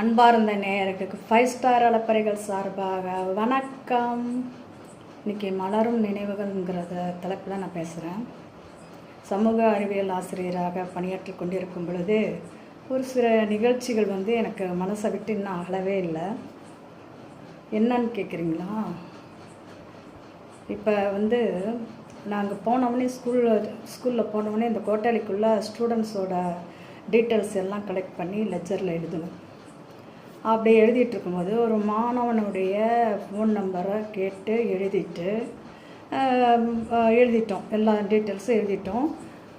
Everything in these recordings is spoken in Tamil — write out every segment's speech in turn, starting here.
அன்பார்ந்த நேயர்களுக்கு ஃபைவ் ஸ்டார் அலப்பறைகள் சார்பாக வணக்கம். இன்றைக்கி மலரும் நினைவுகள்ங்கிறத தலைப்பில் நான் பேசுகிறேன் சமூக அறிவியல் ஆசிரியராக பணியாற்றி கொண்டிருக்கும் பொழுது ஒரு சில நிகழ்ச்சிகள் வந்து எனக்கு மனசை விட்டு இன்னும் அகலவே இல்லை. என்னன்னு கேட்குறீங்களா இப்போ வந்து நாங்கள் போனோடனே ஸ்கூலில் ஸ்கூலில் போனோடனே இந்த கோட்டாளிக்குள்ளே ஸ்டூடெண்ட்ஸோட டீட்டெயில்ஸ் எல்லாம் கலெக்ட் பண்ணி லெஜரில் எழுதணும். அப்படி எழுதிட்டு இருக்கும்போது ஒரு மாணவனுடைய ஃபோன் நம்பரை கேட்டு எழுதிட்டு எழுதிட்டோம். எல்லா டீட்டெயில்ஸும் எழுதிட்டோம்.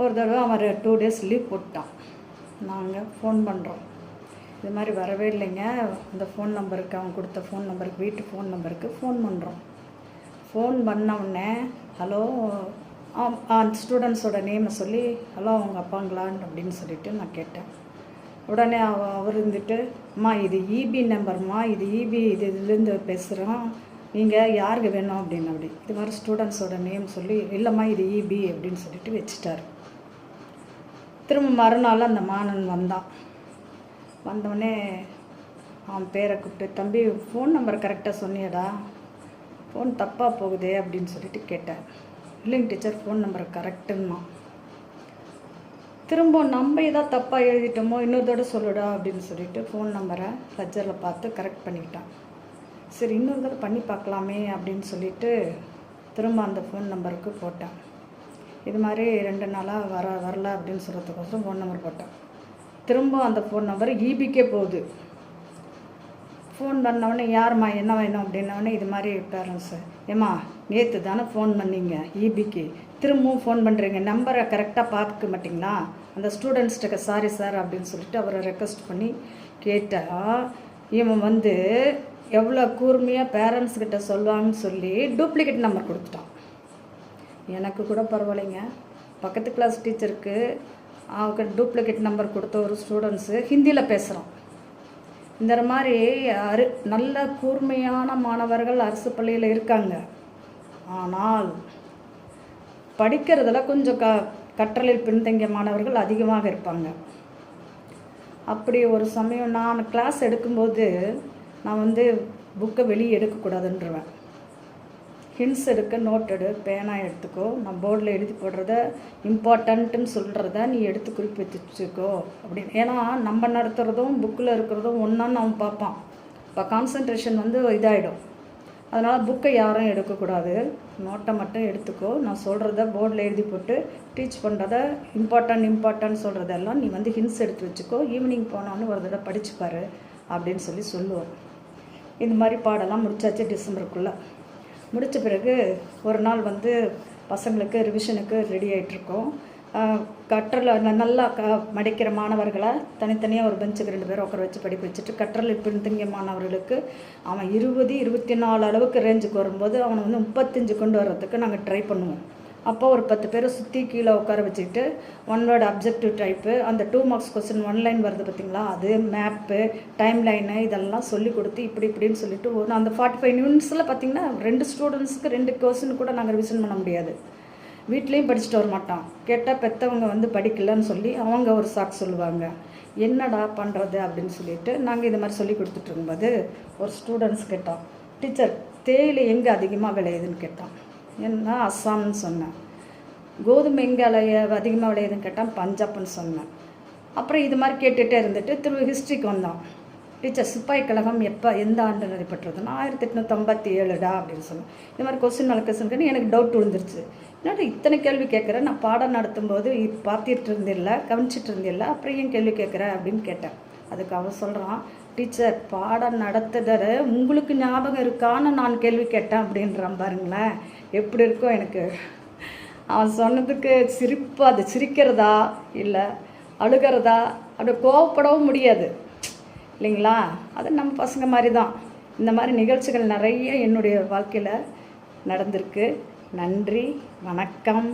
ஒரு தடவை அவன் டூ டேஸ் லீவ் போட்டான். நாங்கள் ஃபோன் பண்ணுறோம் இது மாதிரி வரவே இல்லைங்க. அந்த ஃபோன் நம்பருக்கு அவன் கொடுத்த ஃபோன் நம்பருக்கு வீட்டு ஃபோன் நம்பருக்கு ஃபோன் பண்ணுறோம் ஃபோன் பண்ண உடனே ஹலோ அந்த ஸ்டூடெண்ட்ஸோட நேமை சொல்லி ஹலோ அவங்க அப்பாங்களான்னு அப்படின்னு சொல்லிட்டு நான் கேட்டேன். உடனே அவ அவர் இருந்துட்டு அம்மா இது இபி நம்பர்மா இது இபி இது இதுலேருந்து பேசுகிறோம் நீங்கள் யாருக்கு வேணும் அப்படின்னு அப்படி. இது மாதிரி ஸ்டூடெண்ட்ஸோட நேம் சொல்லி இல்லைம்மா இது இபி அப்படின்னு சொல்லிட்டு வச்சுட்டார். திரும்ப மறுநாள் அந்த மாணவன் வந்தான். வந்தோடனே அவன் பேரை கூப்பிட்டு தம்பி ஃபோன் நம்பர் கரெக்டாக சொன்னியடா. ஃபோன் தப்பாக போகுதே அப்படின்னு சொல்லிட்டு கேட்டேன் இல்லைங்க டீச்சர் ஃபோன் நம்பர் கரெக்டுன்னா திரும்ப நம்ம ஏதாவது தப்பாக எழுதிட்டோமோ இன்னொரு தடவை சொல்லுடா அப்படின்னு சொல்லிட்டு ஃபோன் நம்பரை லெஜரில் பார்த்து கரெக்ட் பண்ணிக்கிட்டான். சரி இன்னொரு தடவை பண்ணி பார்க்கலாமே அப்படின்னு சொல்லிட்டு திரும்ப அந்த ஃபோன் நம்பருக்கு போட்டேன். இது மாதிரி ரெண்டு நாளாக வர வரல அப்படின்னு சொல்கிறதுக்கோசரம் ஃபோன் நம்பர் போட்டேன். திரும்ப அந்த ஃபோன் நம்பர் ஈபிக்கே போகுது. ஃபோன் பண்ணவொடனே யாரும்மா என்ன வேணும் அப்படின்னவொடனே இது மாதிரி பேரண்ட்ஸு ஏம்மா நேற்று தானே ஃபோன் பண்ணீங்க ஈபிக்கு திரும்பவும் ஃபோன் பண்ணுறீங்க நம்பரை கரெக்டாக பார்த்துக்க மாட்டிங்களா? அந்த ஸ்டூடெண்ட்ஸ்கிட்ட சாரி சார் அப்படின்னு சொல்லிட்டு அவரை ரெக்வஸ்ட் பண்ணி கேட்டால் இவன் வந்து எவ்வளோ கூர்மையாக பேரண்ட்ஸ்கிட்ட சொல்லுவான்னு சொல்லி டூப்ளிகேட் நம்பர் கொடுத்துட்டான். எனக்கு கூட பரவாயில்லைங்க. பக்கத்து கிளாஸ் டீச்சருக்கு அவங்க டூப்ளிகேட் நம்பர் கொடுத்த ஒரு ஸ்டூடெண்ட்ஸு ஹிந்தியில் பேசுகிறான் இந்த மாதிரி அரு நல்ல கூர்மையான மாணவர்கள் அரசு பள்ளியில் இருக்காங்க. ஆனால் படிக்கிறதுல கொஞ்சம் க கற்றலில் பின்தங்கிய மாணவர்கள் அதிகமாக இருப்பாங்க. அப்படி ஒரு சமயம் நான் கிளாஸ் எடுக்கும்போது நான் வந்து புக்கை வெளியே எடுக்கக்கூடாதுன்றவேன் ஹின்ஸ் எடுக்க நோட் எடு பேனா எடுத்துக்கோ நான் போர்டில் எழுதி போடுறத இம்பார்ட்டன்ட்டுன்னு சொல்கிறத நீ எடுத்து குறிப்பிட்டு வச்சுக்கோ அப்படின்னு. ஏன்னா நம்ம நடத்துகிறதும் புக்கில் இருக்கிறதும் ஒன்றான்னு அவன் பார்ப்பான். இப்போ கான்சன்ட்ரேஷன் வந்து இதாகிடும் அதனால் புக்கை யாரும் எடுக்கக்கூடாது. நோட்டை மட்டும் எடுத்துக்கோ. நான் சொல்கிறத போர்டில் எழுதி போட்டு டீச் பண்ணுறத இம்பார்ட்டன்ட் இம்பார்ட்டன்ட் சொல்கிறதெல்லாம் நீ வந்து ஹின்ஸ் எடுத்து வச்சுக்கோ. ஈவினிங் போனோன்னு ஒரு தடவை படிச்சுப்பாரு அப்படின்னு சொல்லி சொல்லுவோம். இந்த மாதிரி பாடெல்லாம் முடிச்சாச்சு டிசம்பருக்குள்ளே. முடித்த பிறகு ஒரு நாள் வந்து பசங்களுக்கு ரிவிஷனுக்கு ரெடி ஆகிட்ருக்கோம் கற்றல நல்லா க மடிக்கிற மாணவர்களை தனித்தனியாக ஒரு பெஞ்சுக்கு ரெண்டு பேரும் உட்கார வச்சு படிக்க வச்சுட்டு கற்றலில் பின்தங்கிய மாணவர்களுக்கு அவன் இருபது இருபத்தி நாலு அளவுக்கு ரேஞ்சுக்கு வரும்போது அவனை வந்து முப்பத்தஞ்சு கொண்டு வர்றதுக்கு நாங்கள் ட்ரை பண்ணுவோம். அப்போ ஒரு பத்து பேரை சுற்றி கீழே உட்கார வச்சுக்கிட்டு ஒன் வேர்டு அப்ஜெக்டிவ் டைப்பு அந்த two marks question one line வருது பார்த்தீங்களா அது மேப்பு டைம் லைனு இதெல்லாம் சொல்லி கொடுத்து இப்படி இப்படின்னு சொல்லிட்டு ஒரு அந்த ஃபார்ட்டி ஃபைவ் மினிட்ஸில் பார்த்திங்கன்னா ரெண்டு ஸ்டூடெண்ட்ஸுக்கு ரெண்டு கொஸ்டின் கூட நாங்கள் ரிவிஷன் பண்ண முடியாது. வீட்லேயும் படிச்சுட்டு வர மாட்டான். கேட்டால் பெற்றவங்க வந்து படிக்கலன்னு சொல்லி அவங்க ஒரு சாக்கு சொல்லுவாங்க. என்னடா பண்ணுறது அப்படின்னு சொல்லிட்டு நாங்கள் இது மாதிரி சொல்லி கொடுத்துட்ருக்கும்போது ஒரு ஸ்டூடெண்ட்ஸ் கேட்டான். டீச்சர் தேயிலை எங்கே அதிகமாக விளையுதுன்னு கேட்டான். என்ன அஸ்ஸாம்னு சொன்னேன். கோதுமை எங்கே விளைய அதிகமாக விளையுதுன்னு கேட்டான். பஞ்சாப்னு சொன்னேன். அப்புறம் இது மாதிரி கேட்டுகிட்டே இருந்துட்டு திரும்ப ஹிஸ்ட்ரிக்கு வந்தான் டீச்சர் சிப்பாய் கழகம் எப்போ எந்த ஆண்டு நடைபெற்றதுன்னா ஆயிரத்தி எட்நூற்றி ஐம்பத்தி ஏழுடா அப்படின்னு சொன்னேன் இந்த மாதிரி கொஸ்டின் நல்ல கொஸ்டின் எனக்கு டவுட் விழுந்துருச்சு. என்னடா இத்தனை கேள்வி கேட்குறேன் நான் பாடம் நடத்தும்போது போது பார்த்துட்டு இருந்தில்ல கவனிச்சிட்டு இருந்தில்ல அப்புறம் ஏன் கேள்வி கேட்குற அப்படின்னு கேட்டேன். அதுக்கு அவன் சொல்கிறான் டீச்சர் பாடம் நடத்துகிற உங்களுக்கு ஞாபகம் இருக்கான்னு நான் கேள்வி கேட்டேன் அப்படின்றான் பாருங்களேன். எப்படி இருக்கும் எனக்கு. அவன் சொன்னதுக்கு சிரிப்பு அது சிரிக்கிறதா? இல்லை அழுகிறதா? அப்படி கோவப்படவும் முடியாது. இல்லைங்களா? அது நம்ம பசங்க மாதிரி தான் இந்த மாதிரி நிகழ்ச்சிகள் நிறைய என்னுடைய வாழ்க்கையில் நடந்திருக்கு. நன்றி வணக்கம்.